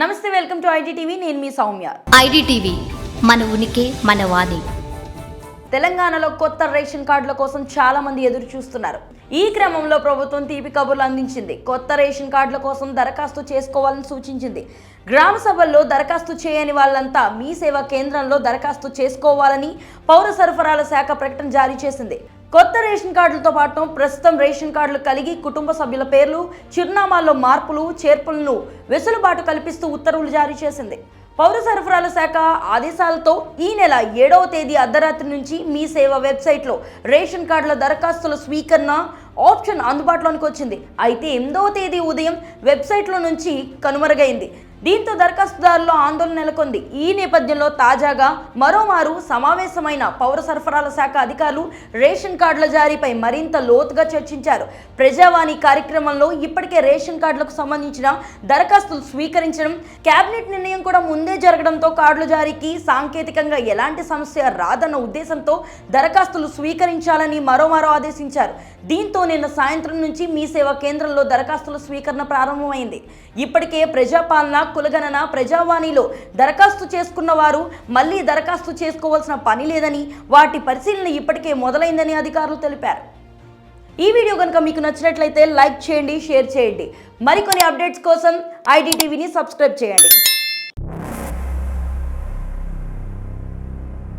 నమస్తే welcome to ITTV నేను మీ Soumya. IDTV మన ఉనికి మన వాణి. తెలంగాణలో కొత్త రేషన్ కార్డుల కోసం చాలా మంది ఎదురు చూస్తున్నారు. ఈ క్రమంలో ప్రభుత్వం తీపి కబుర్లు అందించింది. కొత్త రేషన్ కార్డుల కోసం దరఖాస్తు చేసుకోవాలని సూచించింది. గ్రామ సభల్లో దరఖాస్తు చేయని వాళ్ళంతా మీ సేవా కేంద్రంలో దరఖాస్తు చేసుకోవాలని పౌర సరఫరాల శాఖ ప్రకటన జారీ చేసింది. కొత్త రేషన్ కార్డులతో పాటు ప్రస్తుతం రేషన్ కార్డులు కలిగి కుటుంబ సభ్యుల పేర్లు చిరునామాల్లో మార్పులు చేర్పులను వెసులుబాటు కల్పిస్తూ ఉత్తర్వులు జారీ చేసింది. పౌర సరఫరాల శాఖ ఆదేశాలతో ఈ నెల ఏడవ తేదీ అర్ధరాత్రి నుంచి మీ సేవ వెబ్సైట్లో రేషన్ కార్డుల దరఖాస్తుల స్వీకరణ ఆప్షన్ అందుబాటులోనికి వచ్చింది. అయితే ఎనిమిదవ తేదీ ఉదయం వెబ్సైట్లో నుంచి కనుమరుగైంది. దీంతో దరఖాస్తుదారుల్లో ఆందోళన నెలకొంది. ఈ నేపథ్యంలో తాజాగా మరోమారు సమావేశమైన పౌర సరఫరాల శాఖ అధికారులు రేషన్ కార్డుల జారీపై మరింత లోతుగా చర్చించారు. ప్రజావాణి కార్యక్రమంలో ఇప్పటికే రేషన్ కార్డులకు సంబంధించిన దరఖాస్తులు స్వీకరించడం కేబినెట్ నిర్ణయం కూడా ముందే జరగడంతో కార్డుల జారీకి సాంకేతికంగా ఎలాంటి సమస్య రాదన్న ఉద్దేశంతో దరఖాస్తులు స్వీకరించాలని మరోమారో ఆదేశించారు. దీంతో నిన్న సాయంత్రం నుంచి మీ సేవా కేంద్రంలో దరఖాస్తుల స్వీకరణ ప్రారంభమైంది. ఇప్పటికే ప్రజాపాలన కులగణన ప్రజావాణిలో దరఖాస్తు చేసుకున్న వారు మళ్ళీ దరఖాస్తు చేసుకోవాల్సిన పని లేదని వాటి పరిశీలన ఇప్పటికే మొదలైందని అధికారులు తెలిపారు. ఈ వీడియో కనుక మీకు నచ్చినట్లయితే లైక్ చేయండి షేర్ చేయండి. మరికొన్ని అప్డేట్స్ కోసం ఐడిటీవీని సబ్స్క్రైబ్ చేయండి.